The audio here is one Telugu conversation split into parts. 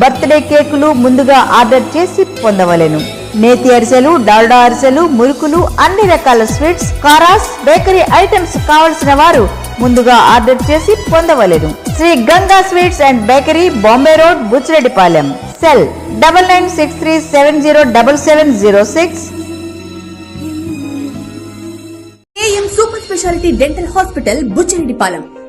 బర్త్డే కేకులు ముందుగా ఆర్డర్ చేసి పొందవలెను. నేతి అరిసెలు డాల్డా అరిసెలు మురుకులు అన్ని రకాల స్వీట్స్ కారాస్ బేకరీ ఐటమ్స్ కావలసిన వారు ముందుగా ఆర్డర్ చేసి పొందవలెను. Shri Ganga sweets and bakery Bombay road Buchireddypalem. Cell double nine six three seven zero double seven zero six. AM super speciality dental hospital Buchireddypalem.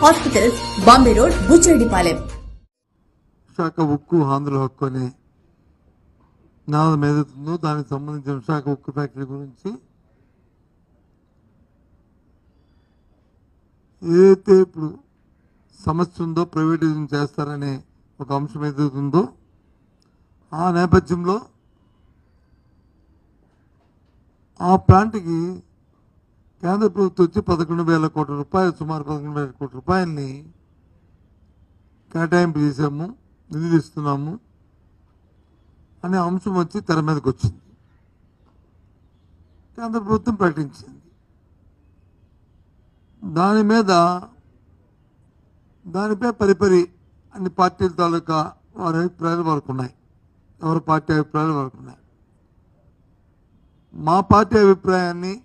hospitals Bombay road Buchireddypalem Visakha ఉక్కు ఆంధ్ర హక్కు అనే నినాదం ఎదుగుతుందో దానికి సంబంధించిన విశాఖ ఉక్కు ఫ్యాక్టరీ గురించి ఏదైతే ఇప్పుడు సమస్య ఉందో ప్రైవేటైజేషన్ చేస్తారనే ఒక అంశం ఎదుగుతుందో ఆ నేపథ్యంలో ఆ ప్లాంట్కి కేంద్ర ప్రభుత్వం వచ్చి పదకొండు వేల కోట్ల రూపాయలు సుమారు పదకొండు వేల కోట్ల రూపాయలని కేటాయింపు చేశాము నిధులు ఇస్తున్నాము అనే అంశం వచ్చి తెర మీదకి వచ్చింది. కేంద్ర ప్రభుత్వం ప్రకటించింది. దాని మీద దానిపై పరిపరి అన్ని పార్టీల తాలూకా వారి అభిప్రాయాలు వారికి ఉన్నాయి. ఎవరి పార్టీ అభిప్రాయాలు వరకు ఉన్నాయి. మా పార్టీ అభిప్రాయాన్ని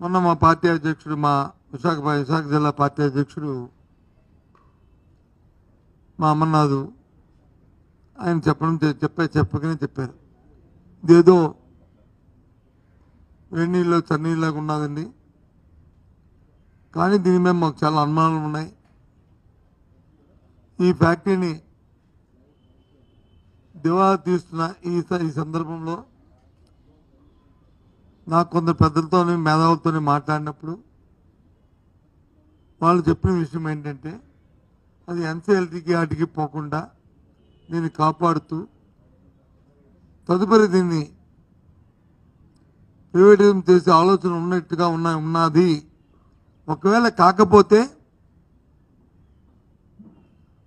మొన్న మా పార్టీ అధ్యక్షుడు మా విశాఖ విశాఖ జిల్లా పార్టీ అధ్యక్షుడు మా అమర్నాథు ఆయన చెప్పడం చెప్పే చెప్పకనే చెప్పారు. ఇదేదో వేడి నీళ్ళు చన్నీళ్ళలాగా ఉన్నదండి. కానీ దీని మీద మాకు చాలా అనుమానాలు ఉన్నాయి. ఈ ఫ్యాక్టరీని దివా తీస్తున్న ఈ స- ఈ సందర్భంలో నాకు కొందరు పెద్దలతో మేధావులతో మాట్లాడినప్పుడు వాళ్ళు చెప్పిన విషయం ఏంటంటే అది ఎన్సీఎల్టీకి వాటికి పోకుండా దీన్ని కాపాడుతూ తదుపరి దీన్ని ప్రైవేటిజం చేసే ఆలోచన ఉన్నట్టుగా ఉన్న ఉన్నది. ఒకవేళ కాకపోతే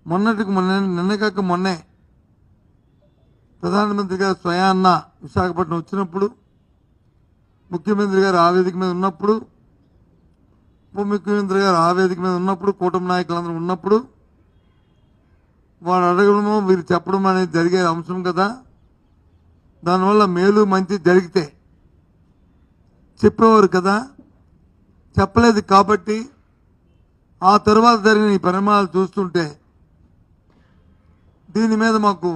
మొన్నటికి మొన్న నిన్న కాక మొన్నే ప్రధానమంత్రి గారు స్వయాన్న విశాఖపట్నం వచ్చినప్పుడు ముఖ్యమంత్రి గారు ఆవేదిక మీద ఉన్నప్పుడు ఉప ముఖ్యమంత్రి గారు ఆవేదిక మీద ఉన్నప్పుడు కూటమి నాయకులందరూ ఉన్నప్పుడు వాడు అడగడము వీరు చెప్పడం అనేది జరిగే అంశం కదా. దానివల్ల మేలు మంచి జరిగితే చెప్పేవారు కదా. చెప్పలేదు కాబట్టి ఆ తర్వాత జరిగిన ఈ పరిణామాలు చూస్తుంటే దీని మీద మాకు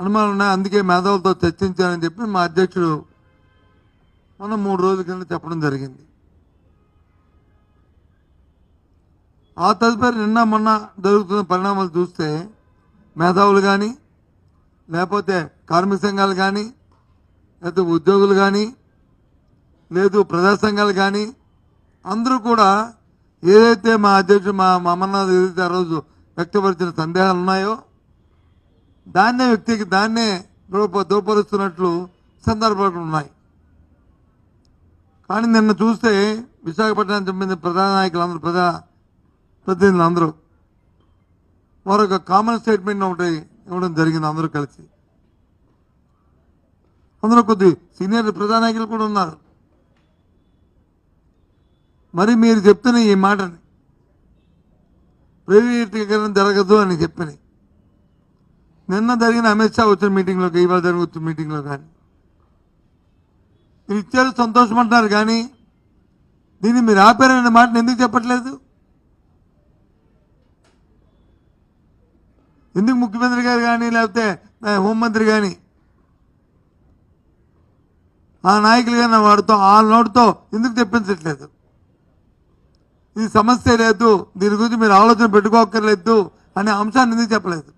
అనుమానం ఉన్నాయి అందుకే మేధావులతో చర్చించారని చెప్పి మా అధ్యక్షుడు మొన్న మూడు రోజుల కింద చెప్పడం జరిగింది. ఆ తదుపరి నిన్న మొన్న జరుగుతున్న పరిణామాలు చూస్తే మేధావులు కానీ లేకపోతే కార్మిక సంఘాలు కానీ లేకపోతే ఉద్యోగులు కానీ లేదు ప్రజా సంఘాలు కానీ అందరూ కూడా ఏదైతే మా అధ్యక్షుడు మా మా అమర్నాథ్ ఏదైతే ఆ రోజు వ్యక్తపరిచిన సందేహాలు ఉన్నాయో దాన్నే వ్యక్తికి దాన్నే దూప దూపరుస్తున్నట్లు సందర్భాలు ఉన్నాయి. కానీ నిన్న చూస్తే విశాఖపట్నం సంబంధించిన ప్రధాన నాయకులందరూ ప్రజా ప్రతినిధులు అందరూ వారు కామన్ స్టేట్మెంట్ ఒకటి ఇవ్వడం జరిగింది అందరూ కలిసి. అందులో కొద్ది సీనియర్ ప్రధాన నాయకులు కూడా ఉన్నారు. మరి మీరు చెప్తున్న ఈ మాటని ప్రైవేటీకరణ జరగదు అని చెప్పినాయి నిన్న జరిగిన అమిత్ షా వచ్చిన మీటింగ్లో ఇవాళ జరిగిన వచ్చిన మీటింగ్లో కానీ. మీరు ఇచ్చారు సంతోషం అంటున్నారు కానీ దీన్ని మీరు ఆపారనే మాటను ఎందుకు చెప్పట్లేదు? ఎందుకు ముఖ్యమంత్రి గారు కానీ లేకపోతే హోంమంత్రి కానీ? ఆ నాయకులు కానీ వాడితో ఆ నోటితో ఎందుకు తెప్పించట్లేదు ఇది సమస్య లేదు దీని గురించి మీరు ఆలోచన పెట్టుకోక్కర్లేదు అనే అంశాన్ని ఎందుకు చెప్పలేదు?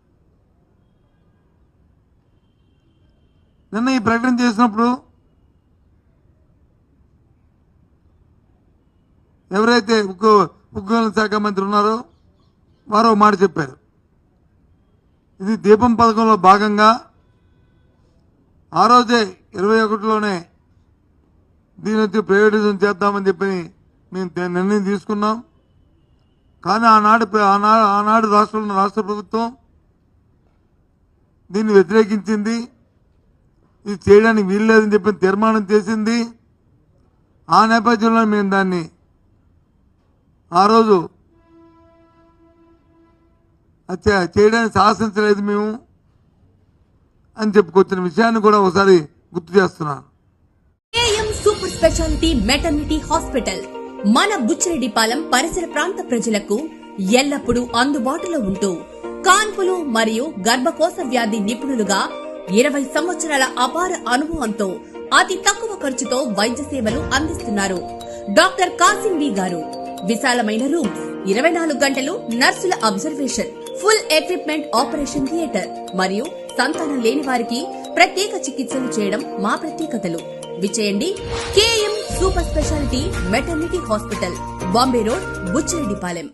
నిన్న ఈ ప్రకటన చేసినప్పుడు ఎవరైతే ఉక్కు ఉద్యోగుల శాఖ మంత్రి ఉన్నారో వారు ఒక మాట చెప్పారు. ఇది దీపం పథకంలో భాగంగా ఆ రోజే ఇరవై ఒకటిలోనే దీని వచ్చి ప్రయోజనం చేద్దామని చెప్పి మేము నిర్ణయం తీసుకున్నాం. కానీ ఆనాడు ఆనాడు ఆనాడు రాష్ట్రంలో రాష్ట్ర ప్రభుత్వం దీన్ని వ్యతిరేకించింది. ఇది చేయడానికి వీల్లేదని చెప్పి తీర్మానం చేసింది. ఆ నేపథ్యంలో మేము దాన్ని ఆ రోజు చేయడానికి సాహసించలేదు మేము అని చెప్పుకొచ్చిన విషయాన్ని కూడా ఒకసారి గుర్తు చేస్తున్నాను. సూపర్ స్పెషాలిటీ మెటర్నిటీ హాస్పిటల్ మన బుచ్చిరెడ్డిపాలెం పరిసర ప్రాంత ప్రజలకు ఎల్లప్పుడూ అందుబాటులో ఉంటూ కాన్పులు మరియు గర్భకోశ వ్యాధి నిపుణులుగా ఇరవై సంవత్సరాల అపార అనుభవంతో అతి తక్కువ ఖర్చుతో వైద్య సేవలు అందిస్తున్నారు. డాక్టర్ కాసిం బి గారు. విశాలమైన రూమ్ ఇరవై నాలుగు గంటలు నర్సుల observation full equipment operation theatre మరియు సంతానం లేని వారికి ప్రత్యేక చికిత్సలు చేయడం మా ప్రత్యేకతలు. విచేయండి KM super speciality maternity hospital Bombay road Buchireddypalem.